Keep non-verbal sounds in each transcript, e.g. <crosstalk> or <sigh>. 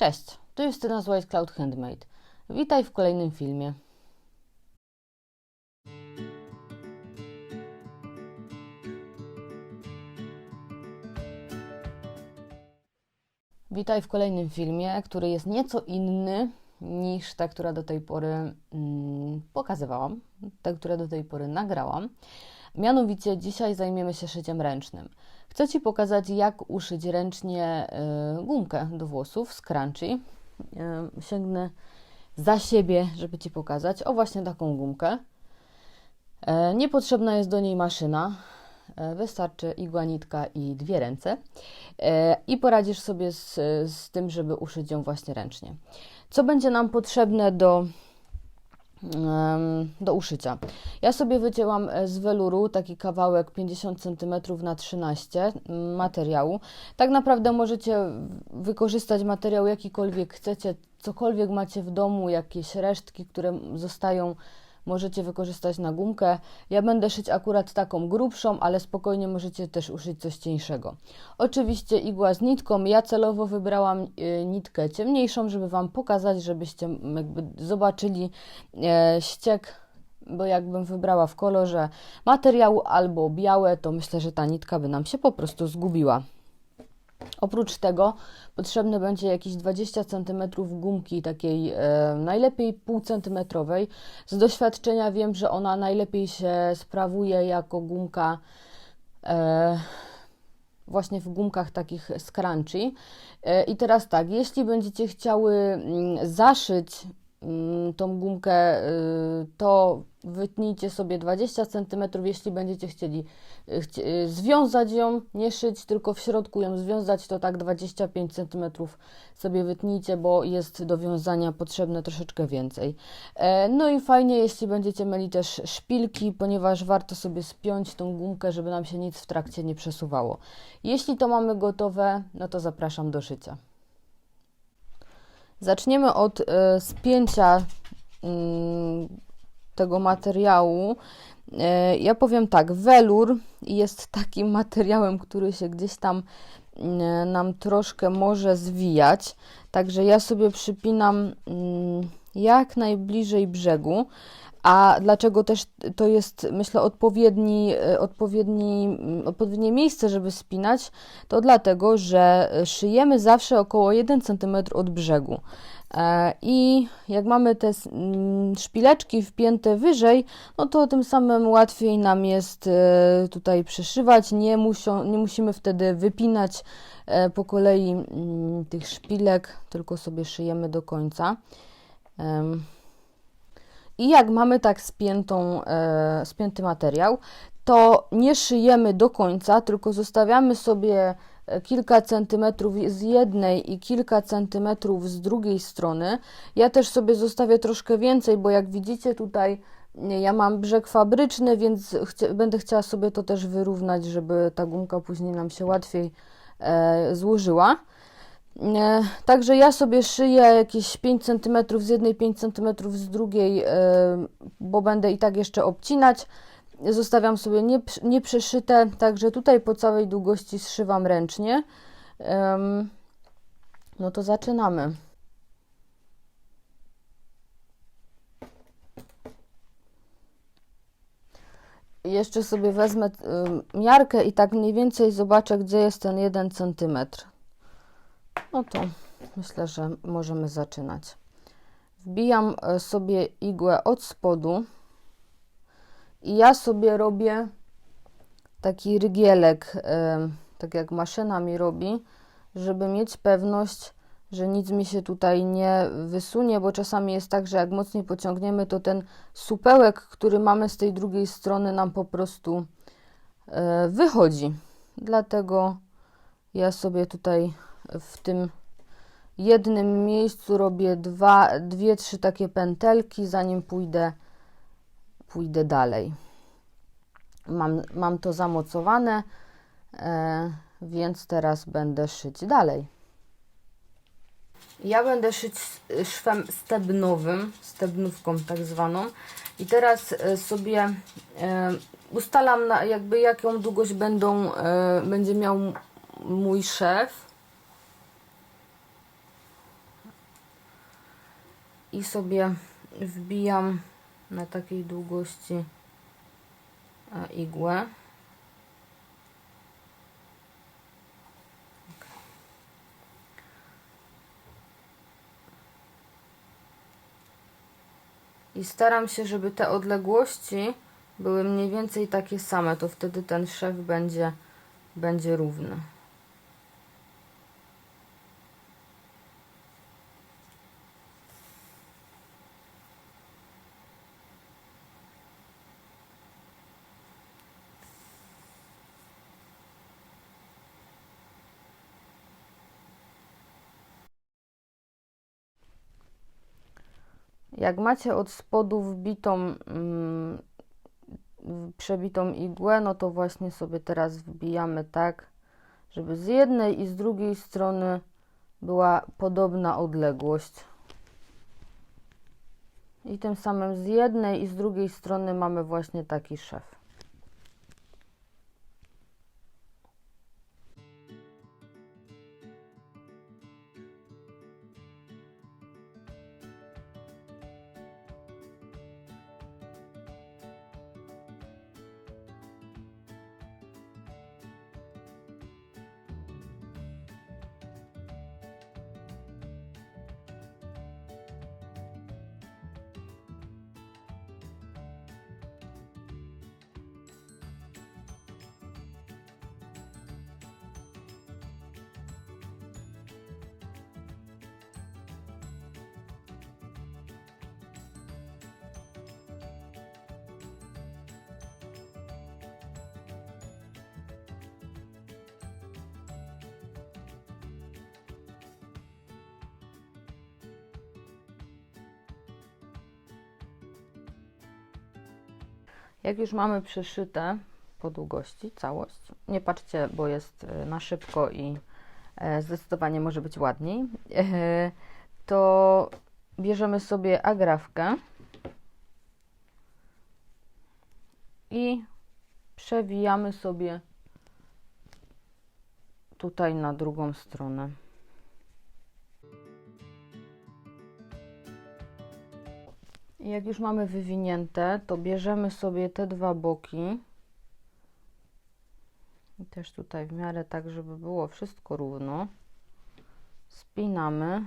Cześć, tu Justyna z White Cloud Handmade. Witaj w kolejnym filmie. Witaj w kolejnym filmie, który jest nieco inny niż ta, która do tej pory mm, pokazywałam, ta, która do tej pory nagrałam. Mianowicie dzisiaj zajmiemy się szyciem ręcznym. Chcę Ci pokazać, jak uszyć ręcznie y, gumkę do włosów z crunchy. Y, sięgnę za siebie, żeby Ci pokazać. O, właśnie taką gumkę. Y, niepotrzebna jest do niej maszyna. Wystarczy igła, nitka i dwie ręce. I poradzisz sobie z, z tym, żeby uszyć ją właśnie ręcznie. Co będzie nam potrzebne do do uszycia. Ja sobie wycięłam e, z weluru taki kawałek 50 cm na 13 materiału. Tak naprawdę możecie wykorzystać materiał jakikolwiek chcecie, cokolwiek macie w domu, jakieś resztki, które zostają możecie wykorzystać na gumkę. Ja będę szyć akurat taką grubszą, ale spokojnie możecie też uszyć coś cieńszego. Oczywiście igła z nitką. Ja celowo wybrałam y, nitkę ciemniejszą, żeby Wam pokazać, żebyście jakby zobaczyli e, ściek bo jakbym wybrała w kolorze materiału albo białe, to myślę, że ta nitka by nam się po prostu zgubiła. Oprócz tego potrzebne będzie jakieś 20 cm gumki takiej e, najlepiej pół centymetrowej. Z doświadczenia wiem, że ona najlepiej się sprawuje jako gumka e, właśnie w gumkach takich scrunchy. E, I teraz tak, jeśli będziecie chciały mm, zaszyć tą gumkę, y, to wytnijcie sobie 20 cm, jeśli będziecie chcieli Y, związać ją, nie szyć, tylko w środku ją związać, to tak 25 cm sobie wytnijcie, bo jest do wiązania potrzebne troszeczkę więcej. E, no i fajnie, jeśli będziecie mieli też szpilki, ponieważ warto sobie spiąć tą gumkę, żeby nam się nic w trakcie nie przesuwało. Jeśli to mamy gotowe, no to zapraszam do szycia. Zaczniemy od e, spięcia mm, tego materiału. E, ja powiem tak, welur jest takim <laughs> materiałem, który się gdzieś tam e, nam troszkę może zwijać, także ja sobie przypinam mm, jak najbliżej brzegu. A dlaczego też to jest, myślę, odpowiedni, e, odpowiedni, mm, odpowiednie miejsce, żeby spinać? To dlatego, że szyjemy zawsze około 1 cm od brzegu. E, I jak mamy te mm, szpileczki wpięte wyżej, no to tym samym łatwiej nam jest e, tutaj przeszywać. Nie, muszą, nie musimy wtedy wypinać e, po kolei mm, tych szpilek, tylko sobie szyjemy do końca. I jak mamy tak spiętą, spięty materiał, to nie szyjemy do końca, tylko zostawiamy sobie kilka centymetrów z jednej i kilka centymetrów z drugiej strony. Ja też sobie zostawię troszkę więcej, bo jak widzicie tutaj ja mam brzeg fabryczny, więc będę chciała sobie to też wyrównać, żeby ta gumka później nam się łatwiej e, złożyła. E, także ja sobie szyję jakieś 5 cm z jednej, 5 cm z drugiej, e, bo będę i tak jeszcze obcinać zostawiam sobie nieprzeszyte, nie także tutaj po całej długości zszywam ręcznie. No to zaczynamy. Jeszcze sobie wezmę miarkę i tak mniej więcej zobaczę, gdzie jest ten 1 cm. No to myślę, że możemy zaczynać. Wbijam e, sobie igłę od spodu. I ja sobie robię taki rygielek, tak jak maszyna mi robi, żeby mieć pewność, że nic mi się tutaj nie wysunie, bo czasami jest tak, że jak mocniej pociągniemy, to ten supełek, który mamy z tej drugiej strony, nam po prostu e, wychodzi. Dlatego ja sobie tutaj w tym jednym miejscu robię dwa, dwie, trzy takie pętelki, zanim pójdę pójdę dalej. Mam, mam to zamocowane, e, więc teraz będę szyć dalej. Ja będę szyć szwem stebnowym, stebnówką tak zwaną. I teraz e, sobie e, ustalam na jakby jaką długość będą, e, będzie miał mój szef. I sobie wbijam na takiej długości e, igłę. I staram się, żeby te odległości były mniej więcej takie same, to wtedy ten szef będzie, będzie równy. Jak macie od spodu wbitą, mm, przebitą igłę, no to właśnie sobie teraz wbijamy tak, żeby z jednej i z drugiej strony była podobna odległość. I tym samym z jednej i z drugiej strony mamy właśnie taki szef. Jak już mamy przeszyte po długości całość, nie patrzcie, bo jest e, na szybko i e, zdecydowanie może być ładniej, e, to bierzemy sobie agrafkę i przewijamy sobie tutaj na drugą stronę. Jak już mamy wywinięte, to bierzemy sobie te dwa boki. I też tutaj w miarę tak, żeby było wszystko równo. Spinamy.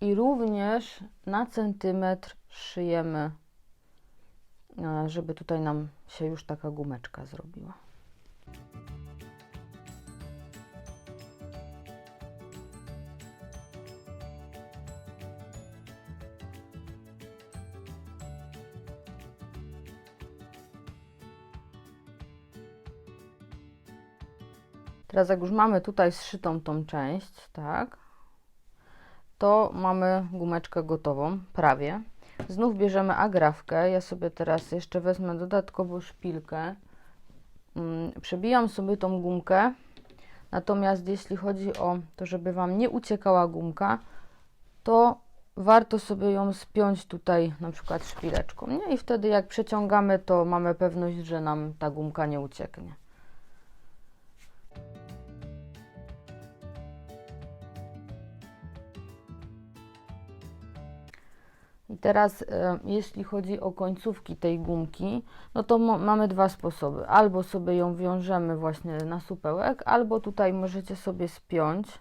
I również na centymetr szyjemy, e, żeby tutaj nam się już taka gumeczka zrobiła. Teraz jak już mamy tutaj zszytą tą część, tak, to mamy gumeczkę gotową, prawie. Znów bierzemy agrafkę. Ja sobie teraz jeszcze wezmę dodatkowo szpilkę. Mm, Przebijam sobie tą gumkę. Natomiast jeśli chodzi o to, żeby Wam nie uciekała gumka, to warto sobie ją spiąć tutaj na przykład szpileczką. Nie? I wtedy jak przeciągamy, to mamy pewność, że nam ta gumka nie ucieknie. I teraz, e, jeśli chodzi o końcówki tej gumki, no to mamy dwa sposoby. Albo sobie ją wiążemy właśnie na supełek, albo tutaj możecie sobie spiąć.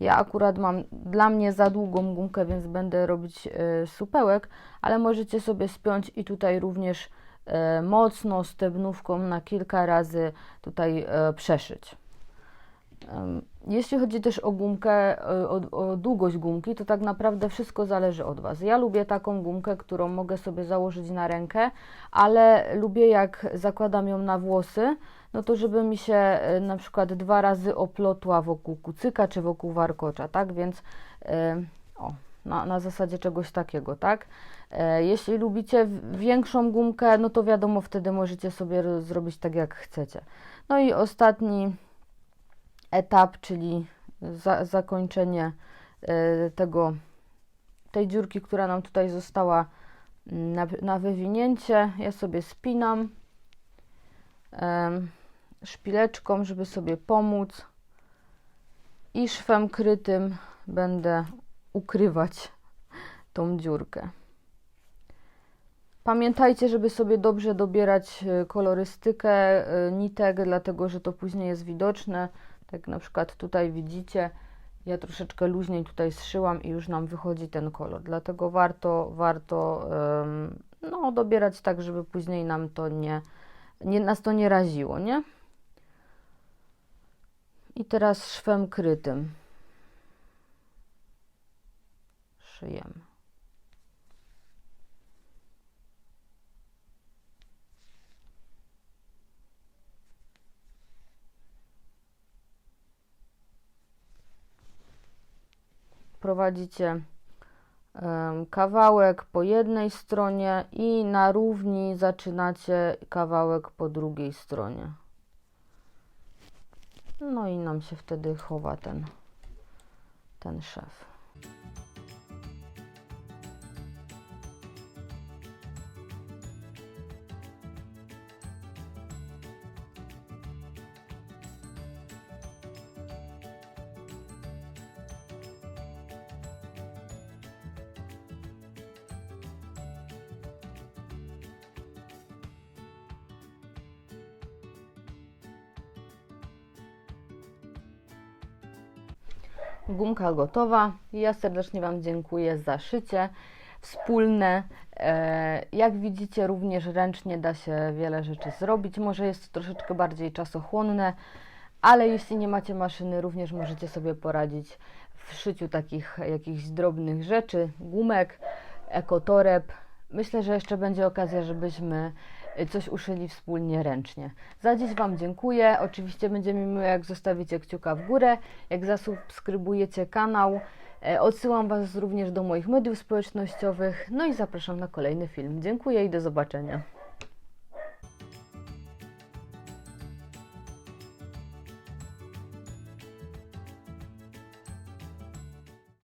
Ja akurat mam dla mnie za długą gumkę, więc będę robić e, supełek, ale możecie sobie spiąć i tutaj również e, mocno stebnówką na kilka razy tutaj przeszyć. Jeśli chodzi też o gumkę, e, o, o długość gumki, to tak naprawdę wszystko zależy od Was. Ja lubię taką gumkę, którą mogę sobie założyć na rękę, ale lubię jak zakładam ją na włosy, no to żeby mi się e, na przykład dwa razy oplotła wokół kucyka czy wokół warkocza, tak? Więc o, na, na zasadzie czegoś takiego, tak? E, Jeśli lubicie większą gumkę, no to wiadomo, wtedy możecie sobie ro- zrobić tak jak chcecie. No i ostatni etap, czyli za, zakończenie e, tego, tej dziurki, która nam tutaj została mm, na, na wywinięcie. Ja sobie spinam szpileczką, żeby sobie pomóc i szwem krytym będę ukrywać tą dziurkę. Pamiętajcie, żeby sobie dobrze dobierać e, kolorystykę e, nitek, dlatego że to później jest widoczne. Tak na przykład tutaj widzicie, ja troszeczkę luźniej tutaj zszyłam i już nam wychodzi ten kolor. Dlatego warto, warto no, dobierać tak, żeby później nam to nie, nie, nas to nie raziło, nie? I teraz szwem krytym szyjemy. Prowadzicie kawałek po jednej stronie i na równi zaczynacie kawałek po drugiej stronie. No i nam się wtedy chowa ten, ten szef. Gumka gotowa. Ja serdecznie Wam dziękuję za szycie wspólne. E, Jak widzicie, również ręcznie da się wiele rzeczy zrobić. Może jest to troszeczkę bardziej czasochłonne, ale jeśli nie macie maszyny, również możecie sobie poradzić w szyciu takich jakichś drobnych rzeczy, gumek, ekotoreb. Myślę, że jeszcze będzie okazja, żebyśmy coś uszyli wspólnie ręcznie. Za dziś Wam dziękuję. Oczywiście będzie mi miło, jak zostawicie kciuka w górę, jak zasubskrybujecie kanał. E, Odsyłam Was również do moich mediów społecznościowych. No i zapraszam na kolejny film. Dziękuję i do zobaczenia.